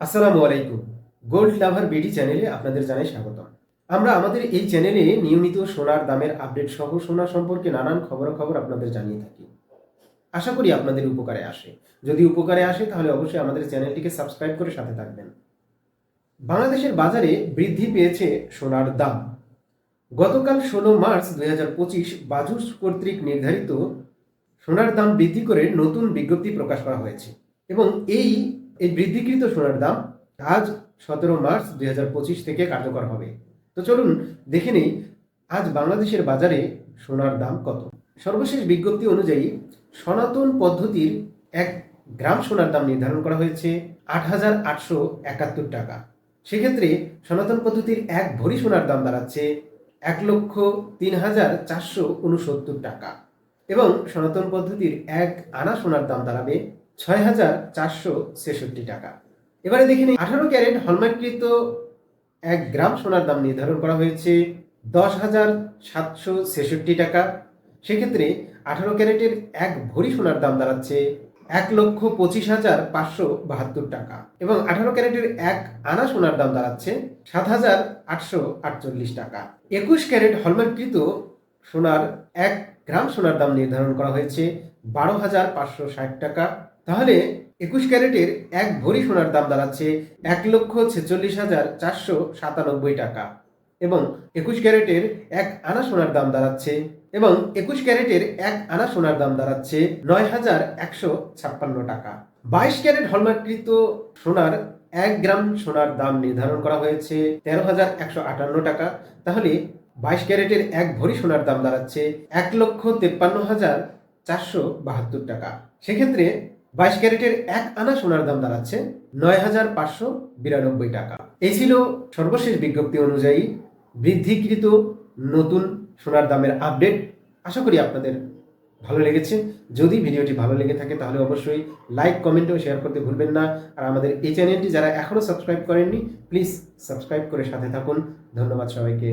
আসসালামু আলাইকুম। গোল্ড লাভার বিডি চ্যানেলে আপনাদের জানাই স্বাগত আমরা আমাদের এই চ্যানেলে নিয়মিত সোনার দামের আপডেট সহ সোনা সম্পর্কে নানান খবরাখবর আপনাদের জানিয়ে থাকি। আশা করি আপনাদের উপকারে আসে। যদি উপকারে আসে, তাহলে অবশ্যই আমাদের চ্যানেলটিকে সাবস্ক্রাইব করে সাথে থাকবেন। বাংলাদেশের বাজারে বৃদ্ধি পেয়েছে সোনার দাম। গতকাল ষোলো মার্চ দুই হাজার পঁচিশ বাজুস কর্তৃক নির্ধারিত সোনার দাম বৃদ্ধি করে নতুন বিজ্ঞপ্তি প্রকাশ করা হয়েছে এবং এই এই বৃদ্ধিকৃত সোনার দাম আজ সতেরো মার্চ দুই হাজার পঁচিশ থেকে কার্যকর হবে। তো চলুন দেখে নেই, আজ বাংলাদেশের বাজারে সোনার দাম কত? সর্বশেষ বিজ্ঞপ্তি অনুযায়ী সনাতন পদ্ধতির এক গ্রাম সোনার দাম নির্ধারণ করা হয়েছে আট হাজার আটশো একাত্তর টাকা। সেক্ষেত্রে সনাতন পদ্ধতির এক ভরি সোনার দাম দাঁড়াচ্ছে এক লক্ষ তিন হাজার চারশো উনসত্তর টাকা এবং সনাতন পদ্ধতির এক আনা সোনার দাম দাঁড়াবে ছয় হাজার চারশো ছেষট্টি টাকা। এবারে দেখে নিই, আঠারো ক্যারেট হলমার্ককৃত এক গ্রাম সোনার দাম নির্ধারণ করা হয়েছে দশ হাজার সাতশো ছেষট্টি টাকা। সেক্ষেত্রে আঠারো ক্যারেটের এক ভরি সোনার দাম দাঁড়াচ্ছে এক লক্ষ পঁচিশ হাজার পাঁচশো বাহাত্তর টাকা এবং আঠারো ক্যারেটের এক আনা সোনার দাম দাঁড়াচ্ছে সাত হাজার আটশো আটচল্লিশ টাকা। একুশ ক্যারেট হলমার্ককৃত সোনার এক গ্রাম সোনার দাম নির্ধারণ করা হয়েছে বারো হাজার পাঁচশো ষাট টাকা। তাহলে একুশ ক্যারেটের এক ভরি সোনার দাম দাঁড়াচ্ছে এক লক্ষ ছেচল্লিশ হাজার চারশো সাতানব্বই টাকা। এবং একুশ ক্যারেটের এক আনা সোনার দাম দাঁড়াচ্ছে এবং একুশ ক্যারেটের এক আনা সোনার দাম দাঁড়াচ্ছে নয় হাজার একশো ছাপ্পান্ন টাকা। বাইশ ক্যারেট হলমার্ককৃত সোনার এক গ্রাম সোনার দাম নির্ধারণ করা হয়েছে তেরো হাজার একশো আটান্ন টাকা। তাহলে বাইশ ক্যারেটের এক ভরি সোনার দাম দাঁড়াচ্ছে এক লক্ষ তেপ্পান্ন হাজার চারশো বাহাত্তর টাকা। সেক্ষেত্রে বাইশ ক্যারেটের এক আনা সোনার দাম দাঁড়াচ্ছে নয় হাজার পাঁচশো বিরানব্বই টাকা। এই ছিল সর্বশেষ বিজ্ঞপ্তি অনুযায়ী বৃদ্ধিকৃত নতুন সোনার দামের আপডেট। আশা করি আপনাদের ভালো লেগেছে। যদি ভিডিওটি ভালো লেগে থাকে তাহলে অবশ্যই লাইক, কমেন্ট ও শেয়ার করতে ভুলবেন না। আর আমাদের এই চ্যানেলটি যারা এখনও সাবস্ক্রাইব করেননি, প্লিজ সাবস্ক্রাইব করে সাথে থাকুন। ধন্যবাদ সবাইকে।